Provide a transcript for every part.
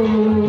Oh.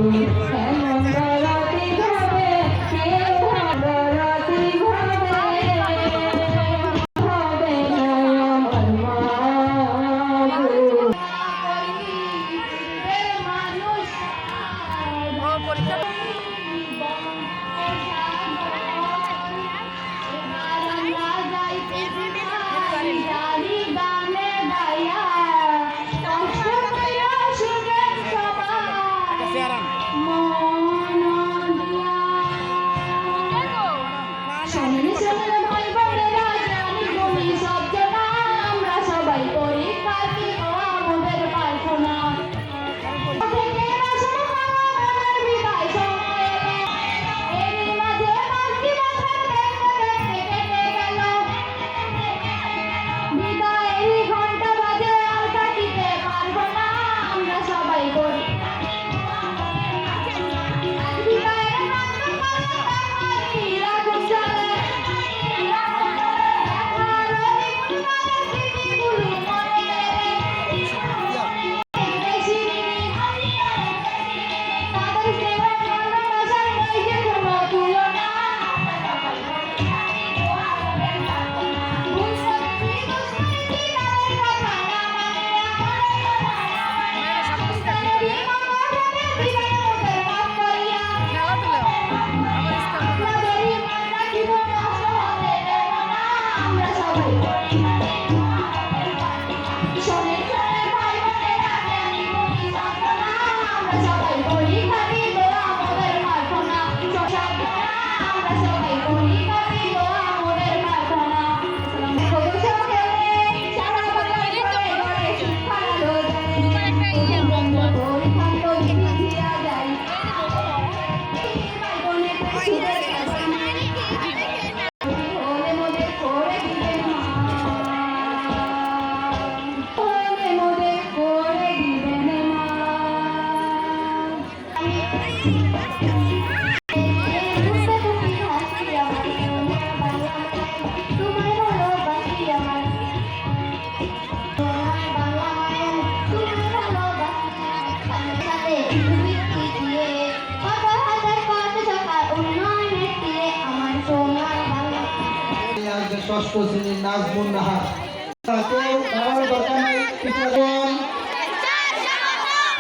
আজকে ষষ্ঠ শ্রেণির নাজমুন নাহার।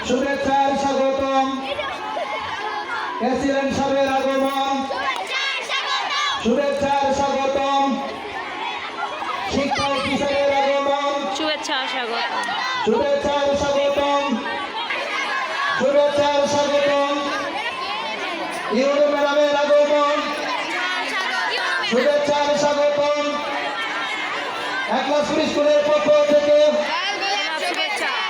শুভেচ্ছার স্বাগতম। প্রেসিডেন্ট সাহেবের আগমন। শুভেচ্ছার স্বাগতম। শিক্ষা অফিসারের আগমন। শুভেচ্ছা স্বাগত শুভেচ্ছার স্বাগতম। শুভেচ্ছার স্বাগতম। ইউরো একলাস স্কুলের পক্ষ থেকে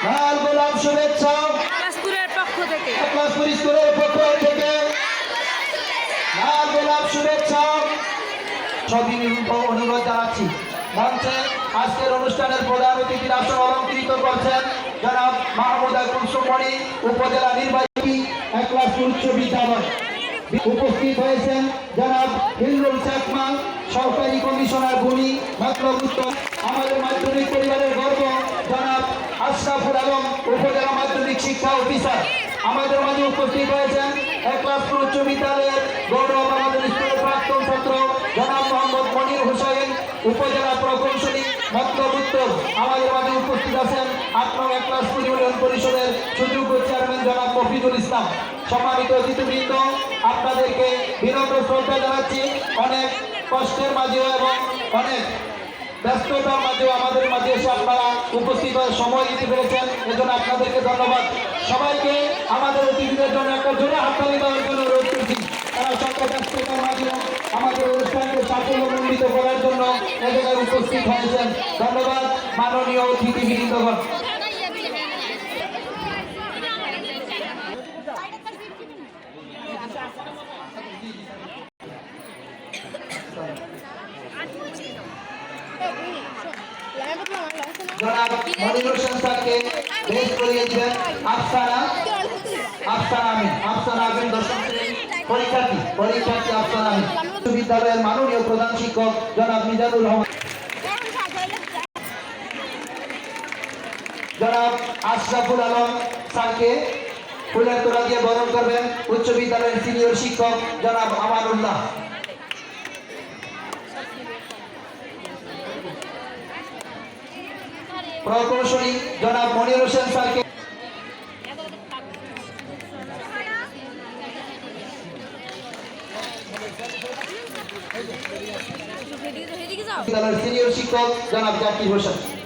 লাল গোলাপ শুভেচ্ছা। একলাস স্কুলের পক্ষ থেকে। লাল গোলাপ শুভেচ্ছা। সবই অনুরোধ জানাচ্ছি। মঞ্চে আজকের অনুষ্ঠানের প্রধান অতিথির আসন অলঙ্কৃত করছেন জনাব মাহমুদা কুলসুমণি উপজেলা নির্বাহী একলাস উচ্চ বিদ্যালয়। উপস্থিত হয়েছেন জনাব হিন্দুল চাকমা, সরকারি কমিশনার গুণী মাতৃগুপ্ত আমাদের মাধ্যমিক পরিবারের গর্ব জনাব আশরাফুল আলম, উপজেলা মাধ্যমিক শিক্ষা অফিসার। আমাদের মাঝে উপস্থিত হয়েছেন একলাস উচ্চ বিদ্যালয়ের গৌরব আমাদের স্কুলের প্রাক্তন ছাত্র, জনাব মোহাম্মদ মনির হোসেন উপজেলা প্রকৌশলী মতলব আমাদের মাঝে উপস্থিত আছেন আট নং একলাস ইউনিয়ন পরিষদের সুযোগ্য চেয়ারম্যান জনাব মফিজুল ইসলাম। সম্মানিত অতিথিবৃন্দ, আপনাদেরকে বিনম্র শ্রদ্ধা জানাচ্ছি। অনেক কষ্টের মাঝেও এবং অনেক ব্যস্ততার মাঝেও আমাদের মাঝে এসে আপনারা উপস্থিত হয়ে সময় দিতে পেরেছেন। এজন্য আপনাদেরকে ধন্যবাদ। সবাইকে আমাদের অতিথিদের জন্য একটা জোরে হাততালি দেওয়ার জন্য অনুরোধ করছি। তারা সকল ব্যস্ততার মাঝেও আমাদের অনুষ্ঠানকে সাফল্যমণ্ডিত করার জন্য এ জায়গায় উপস্থিত হয়েছেন ধন্যবাদ মাননীয় অতিথিবৃন্দগণ জনাব মনিরুল হোসেন স্যারকে বেশ করিয়ে দিবেন আফসানা বিশ্ববিদ্যালয়ের মাননীয় প্রধান শিক্ষক জনাব মিজানুর রহমান। জনাব আশরাফুল আলম স্যারকে ফুলের তোলা দিয়ে বরণ করবেন উচ্চ বিদ্যালয়ের সিনিয়র শিক্ষক জনাব আমানুল্লাহ। প্রকৌশলী জনাব মনির হোসেন স্যারকে সিনিয়র শিক্ষক জনাব জাকির হোসেন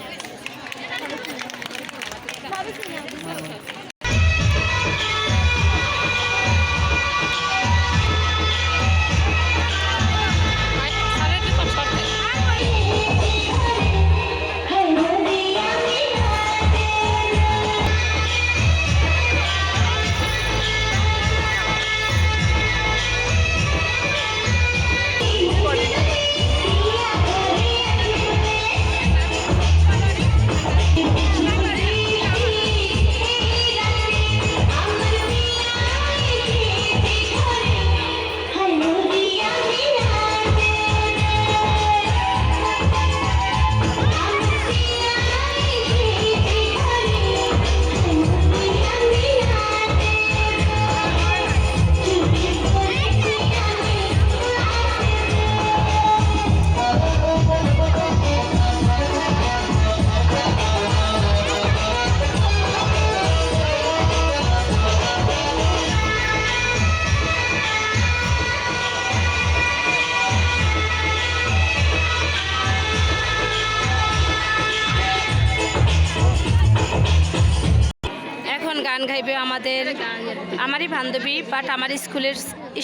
আমারই বান্ধবী বাট আমার স্কুলের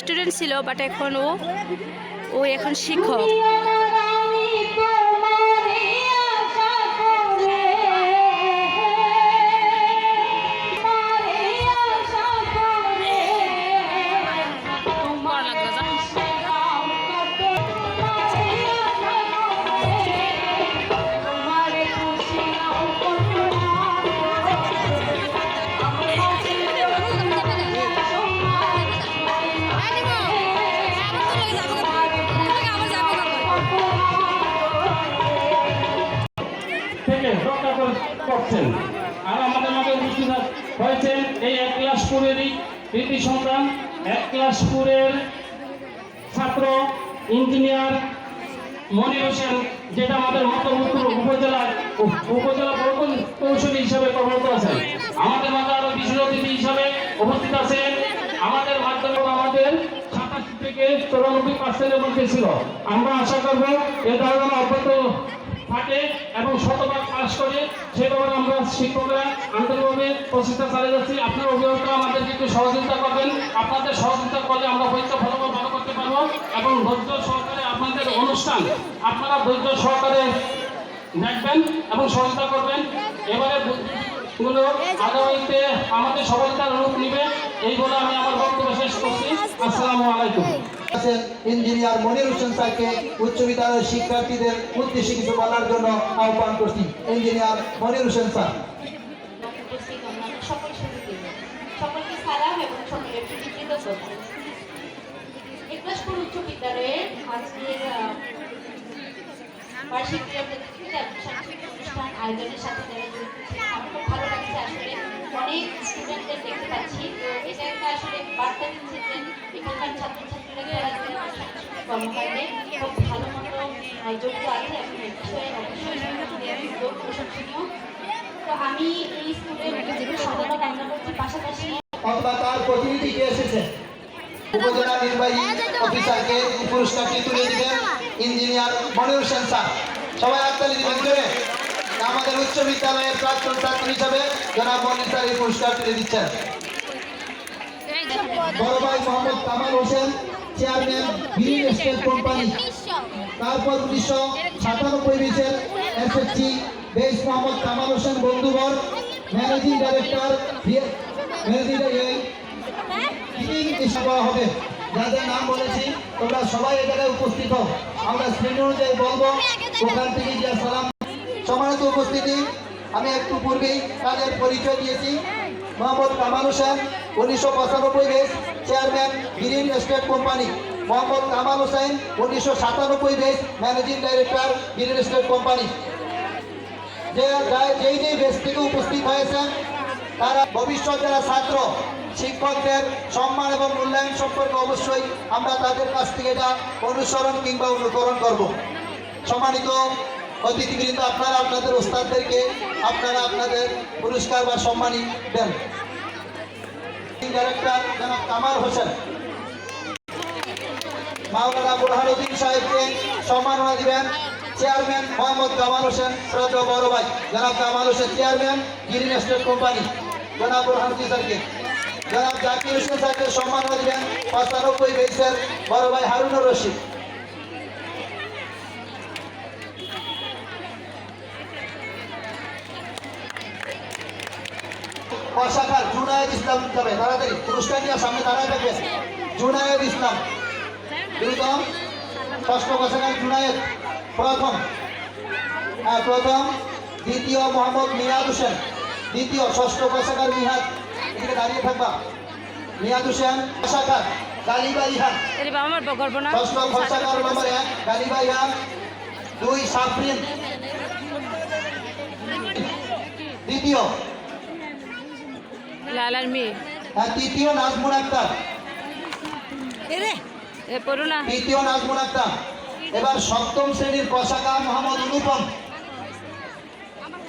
স্টুডেন্ট ছিল বাট এখন ও ও এখন শিক্ষক। কৃতি সন্তান এক ক্লাস ফোরের ছাত্র, ইঞ্জিনিয়ার মনির হোসেন, যেটা আমাদের মতমুক্ত উপজেলার উপ- উপজেলা কৌশলী হিসাবে কর্মরত আছেন। আমাদের মাঝে আরও বিশেষ অতিথি হিসাবে উপস্থিত আছেন। আমাদের মাধ্যমে আমাদের সাতাশি থেকে চৌরানব্বই পার্সেন্টের মধ্যে ছিল। আমরা আশা করব এ ধারণা অব্যাহত থাকে এবং শতভাগ পাশ করে সেভাবে আমরা শিক্ষকরা আন্তরিকভাবে প্রচেষ্টা চালিয়ে যাচ্ছি। আপনার অভিভাবকরা আমাদেরকে একটু সহযোগিতা করবেন। আপনাদের সহযোগিতা করলে আমরা পরীক্ষা ভালোভাবে ভালো করতে পারব এবং ধৈর্য সহকারে আপনাদের অনুষ্ঠান আপনারা ধৈর্য সহকারে দেখবেন এবং সহযোগিতা করবেন। এবারে গুলো আগামীতে আমাদের সফলতার রূপ নিবে, এই বলে আমি আমার বক্তব্য শেষ করছি। আসসালামু আলাইকুম। আছেন ইঞ্জিনিয়ার মনির হোসেন স্যারকে উচ্চ বিদ্যালয়ের শিক্ষার্থীদের উদ্দেশ্যে কিছু বলার জন্য আহ্বান করছি। Engineer Monir Hossain sir. সকলকে উচ্চ বিদ্যালয়ের সাথে অনেক ইঞ্জিনিয়ার মনির হোসেন স্যার। সবাই হাততালি আমাদের উচ্চ বিদ্যালয়ের প্রাক্তন ছাত্র হিসাবে জনাব মনির স্যার পুরস্কার তুলে দিচ্ছেন। বড় ভাই Mohammad Kamal Hossain chairman green estate company তারপর উনিশশো সাতানব্বই বেচের এসএসসি বেশ মোহাম্মদ কামাল হোসেন বন্ধুবর ম্যানেজিং ডাইরেক্টর হবে। যাদের নাম বলেছি, তোমরা সবাই এ জায়গায় উপস্থিত আমরা স্ক্রিন অনুযায়ী বলব, ওখান থেকে গিয়ে সালাম। সম্মানিত উপস্থিতি, আমি একটু পূর্বেই তাদের পরিচয় দিয়েছি। মোহাম্মদ কামাল হোসেন, উনিশশো পঁচানব্বই batch chairman, green estate company, Mohammad Kamal Hossain, উনিশশো সাতানব্বই batch managing director, green estate company. যে যেই যেই বেস থেকে উপস্থিত হয়েছেন, তারা ভবিষ্যৎ যারা ছাত্র, শিক্ষকদের সম্মান এবং মূল্যায়ন সম্পর্কে অবশ্যই আমরা তাদের কাছ থেকে এটা অনুসরণ কিংবা অনুকরণ করব। সম্মানিত অতিথিবৃন্দ, আপনারা আপনাদের ওস্তাদদেরকে আপনারা আপনাদের পুরস্কার বা সম্মানী দেন। ডাইরেক্টর জনাব কামাল হোসেন। মাওলানা বুরহানুদ্দিন সাহেবকে সম্মাননা দিবেন চেয়ারম্যান মোহাম্মদ কামাল হোসেন, শ্রদ্ধা বড় ভাই। জনাব Kamal Hossain chairman green estate company জনাব বুরহানুদ্দিন স্যারকে। জনাব জাকির হোসেন স্যারকে সম্মাননা দিবেন পঁচানব্বই বেসের বড় ভাই হারুনুর রশিদ। অশাখার জুনায়েদ ইসলাম যাবে তাড়াতাড়ি পুরস্কার নিয়ে সামনে দাঁড়ায় থাকবে। জুনায়েদ ইসলাম। দ্রুত ষষ্ঠ কোষাগার জুনায়েদ প্রথম। হ্যাঁ প্রথম দ্বিতীয় মোহাম্মদ মিয়াদ হোসেন। দ্বিতীয় ষষ্ঠ কোষাগার মিহাদ এদিকে দাঁড়িয়ে থাকবা। মিয়াদ হোসেন কোষাগার গালিবা ইহান এর বাবা আমার গর্ব না? ষষ্ঠ কোষাগার নম্বর এক গালিবা ইহান দুই সাফরিন। দ্বিতীয় লালার মেয়ে। তৃতীয় নাজমুন আক্তার। এ পড়ু না। তৃতীয় নাজমুন আক্তার। এবার সপ্তম শ্রেণির কষাকার মোহাম্মদ অনুপম।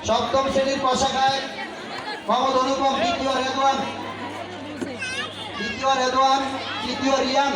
সপ্তম শ্রেণির কষাকায় মোহাম্মদ অনুপম দ্বিতীয় রেদওয়ান। দ্বিতীয় রেদওয়ান তৃতীয় রিয়ান।